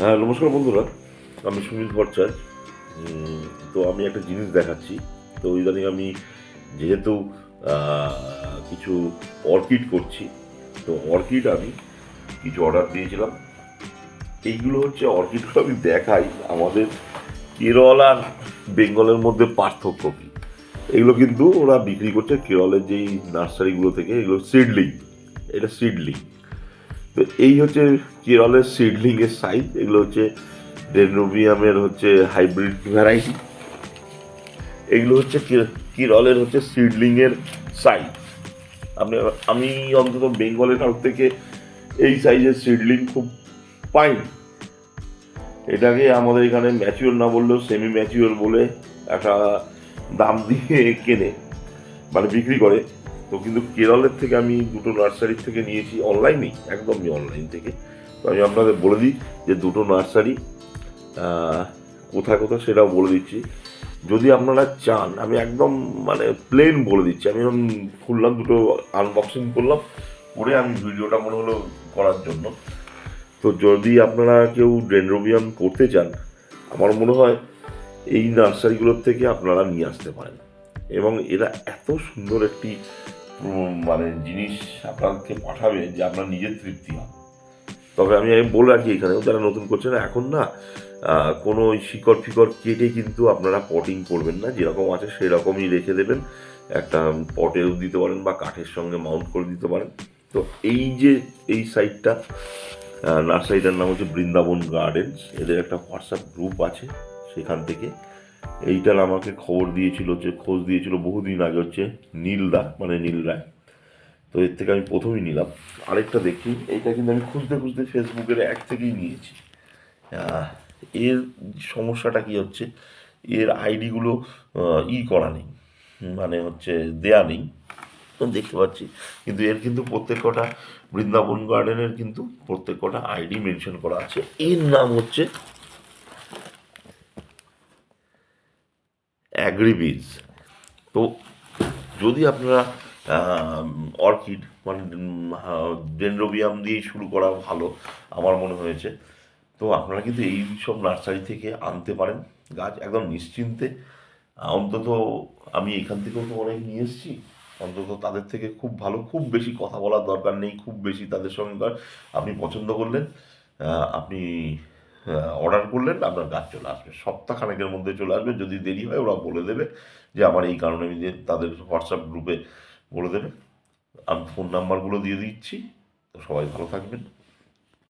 হ্যাঁ নমস্কার বন্ধুরা। আমি সুনীল ভট্টাচার্য। তো আমি একটা জিনিস দেখাচ্ছি। তো ইদানিং আমি যেহেতু কিছু অর্কিড করছি, তো অর্কিড আমি কিছু অর্ডার দিয়েছিলাম। এইগুলো হচ্ছে অর্কিডগুলো আমি দেখাই। আমাদের কেরল আর বেঙ্গলের মধ্যে পার্থক্য কী? এগুলো কিন্তু ওরা বিক্রি করছে কেরলের যেই নার্সারিগুলো থেকে, এগুলো সিডলিং। এটা সিডলিং। তো এই হচ্ছে কেরলের সিডলিং এর সাইজ এগুলো হচ্ছে ডেনরোবিয়ামের হচ্ছে হাইব্রিড ভ্যারাইটি এগুলো হচ্ছে কেরলের হচ্ছে সিডলিং এর সাইজ আপনি, আমি অন্তত বেঙ্গলের কাছ থেকে এই সাইজের সিডলিং খুব পাইনি এটাকে আমাদের এখানে ম্যাচিওর না বললেও সেমি ম্যাচিওর বলে একটা দাম দিয়ে কেনে মানে বিক্রি করে। তো কিন্তু কেরলের থেকে আমি দুটো নার্সারির থেকে নিয়েছি, অনলাইনেই, একদমই অনলাইন থেকে। তো আমি আপনাদের বলে দিই যে দুটো নার্সারি কোথায় কোথায় সেটাও বলে দিচ্ছি। যদি আপনারা চান, আমি একদম মানে প্লেন বলে দিচ্ছি। আমি এখন খুললাম, দুটো আনবক্সিং করলাম, করে আমি ভিডিওটা মনে হলো করার জন্য। তো যদি আপনারা কেউ ডেনড্রোবিয়াম করতে চান, আমার মনে হয় এই নার্সারিগুলোর থেকে আপনারা নিয়ে আসতে পারেন। এবং এরা এত সুন্দর একটি মানে জিনিস আপনাকে পাঠাবে যে আপনার নিজের তৃপ্তি হবে। তবে আমি বলে রাখি এখানে যারা নতুন করছেন এখন না কোনো শিকড় ফিকড় কেটে কিন্তু আপনারা পটিং করবেন না, যেরকম আছে সেরকমই রেখে দেবেন। একটা পটেও দিতে পারেন বা কাঠের সঙ্গে মাউন্ট করে দিতে পারেন। তো এই যে, এই সাইটটা নার্সারিটার নাম হচ্ছে বৃন্দাবন গার্ডেন্স এদের একটা হোয়াটসঅ্যাপ গ্রুপ আছে সেখান থেকে। এইটার আমাকে খবর দিয়েছিল যে, খোঁজ দিয়েছিল বহুদিন আগে হচ্ছে নীলদা মানে নীল রায়। তো এর থেকে আমি প্রথমেই নিলাম। আরেকটা দেখি, এইটা কিন্তু আমি খুঁজতে খুঁজতে ফেসবুকের এক থেকেই নিয়েছি। এর সমস্যাটা কি হচ্ছে, এর আইডিগুলো ই করা নেই মানে হচ্ছে দেয়া নেই। দেখতে পাচ্ছি, কিন্তু এর কিন্তু প্রত্যেক কটা বৃন্দাবন গার্ডেনের কিন্তু প্রত্যেক কটা আইডি মেনশন করা আছে। এর নাম হচ্ছে অ্যাগ্রিবিজ তো যদি আপনারা অর্কিড মানে ডেনড্রোবিয়াম দিয়েই শুরু করা ভালো, আমার মনে হয়েছে। তো আপনারা কিন্তু এই সব নার্সারি থেকে আনতে পারেন গাছ একদম নিশ্চিন্তে। অন্তত আমি এখান থেকেও তো অনেক নিয়ে এসেছি। অন্তত তাদের থেকে খুব ভালো, খুব বেশি কথা বলার দরকার নেই, খুব বেশি তাদের সঙ্গে আপনি পছন্দ করলেন আপনি অর্ডার করলেন, আপনার গাছ চলে আসবে। সপ্তাহখানেকের মধ্যে চলে আসবে। যদি দেরি হয় ওরা বলে দেবে যে, আমার এই কারণে আমি তাদের হোয়াটসঅ্যাপ গ্রুপে বলে দেবে। আমি ফোন নাম্বারগুলো দিয়ে দিচ্ছি। তো সবাই ভালো থাকবেন।